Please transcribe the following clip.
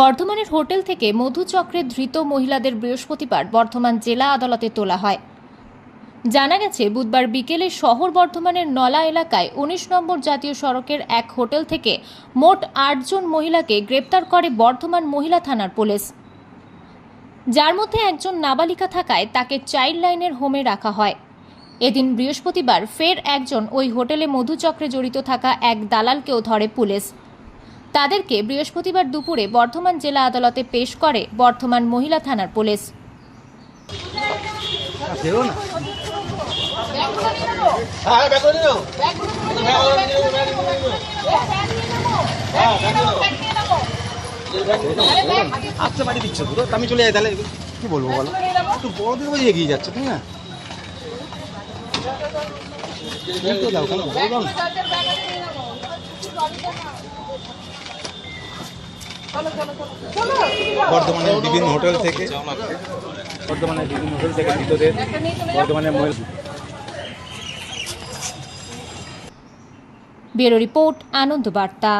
বর্ধমানের হোটেল থেকে মধুচক্রে ধৃত মহিলাদের বৃহস্পতিবার বর্ধমান জেলা আদালতে তোলা হয়। জানা গেছে, বুধবার বিকেলে শহর বর্ধমানের নলা এলাকায় উনিশ নম্বর জাতীয় সড়কের এক হোটেল থেকে মোট আটজন মহিলাকে গ্রেপ্তার করে বর্ধমান মহিলা থানার পুলিশ। যার মধ্যে একজন নাবালিকা থাকায় তাকে চাইল্ড লাইনের হোমে রাখা হয়। এদিন বৃহস্পতিবার ফের একজন ওই হোটেলে মধুচক্রে জড়িত থাকা এক দালালকেও ধরে পুলিশ। তাদেরকে বৃহস্পতিবার দুপুরে বর্ধমান জেলা আদালতে পেশ করে বর্ধমান মহিলা থানার পুলিশ। বর্ধমানের বিভিন্ন হোটেল থেকে। বর্ধমানের বিভিন্ন হোটেল থেকে ভিতরের বর্ধমানের মহিলা ব্যুরো রিপোর্ট আনন্দ বার্তা।